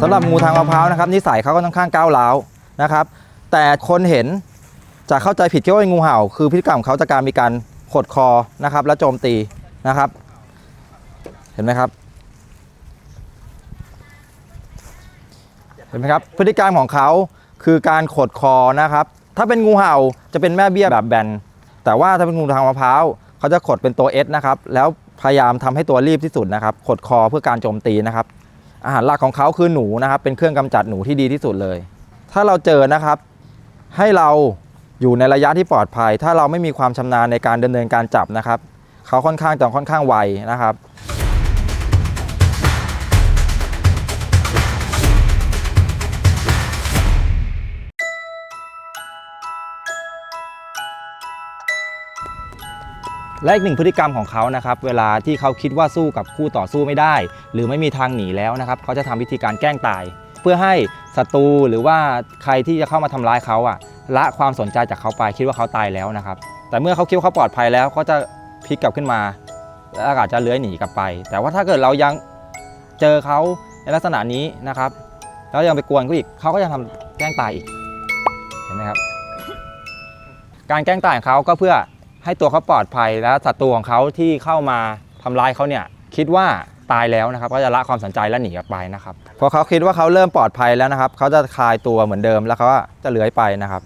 สำหรับงูทางมะพร้าวนะครับนิสัยเขาก็ค่อนข้างก้าวร้าวนะครับ แต่คนเห็นจะเข้าใจผิดคิดว่าเป็นงูเห่า คือพฤติกรรมของเขาจะการมีการขดคอนะครับ และโจมตีนะครับ เห็นไหมครับ เห็นไหมครับ พฤติกรรมของเขาคือการขดคอนะครับ ถ้าเป็นงูเห่าจะเป็นแม่เบี้ยแบบแบนแต่ว่าถ้าเป็นงูทางมะพร้าวเขาจะขดเป็นตัว S นะครับ แล้วพยายามทำให้ตัวรีบที่สุดนะครับ ขดคอเพื่อการโจมตีนะครับ อาหารหลักของเขาคือหนูนะครับ เป็นเครื่องกำจัดหนูที่ดีที่สุดเลย ถ้าเราเจอนะครับ ให้เราอยู่ในระยะที่ปลอดภัย ถ้าเราไม่มีความชำนาญในการดำเนินการจับนะครับ เขาค่อนข้างจะค่อนข้างไวนะครับ และอีกหนึ่งพฤติกรรมของเขานะครับเวลาที่เขาคิดว่าสู้กับคู่ต่อสู้ไม่ได้ หรือไม่มีทางหนีแล้วนะครับเขาจะทำวิธีการแกล้งตาย เพื่อให้ศัตรูหรือว่าใครที่จะเข้ามาทำร้ายเขาอะละความสนใจจากเขาไปคิดว่าเขาตายแล้วนะครับ แต่เมื่อเขาคิดว่าเขาปลอดภัยแล้วเขาจะพลิกกลับขึ้นมาแล้วอาจจะเลื้อยหนีกลับไป แต่ว่าถ้าเกิดเรายังเจอเขาในลักษณะนี้นะครับ แล้วยังไปกวนเขาอีกเขาก็ยังทำแกล้งตายอีกเห็นไหมครับ การแกล้งตายของเขาก็เพื่อ ให้ตัวเขาปลอดภัยและศัตรูของเขาที่เข้ามาทำร้ายเขาเนี่ยคิดว่าตายแล้วนะครับก็จะละความสนใจและหนีออกไปนะครับพอเขาคิดว่าเขาเริ่มปลอดภัยแล้วนะครับเขาจะคลายตัวเหมือนเดิมแล้วเขาก็จะเลื้อยไปนะครับ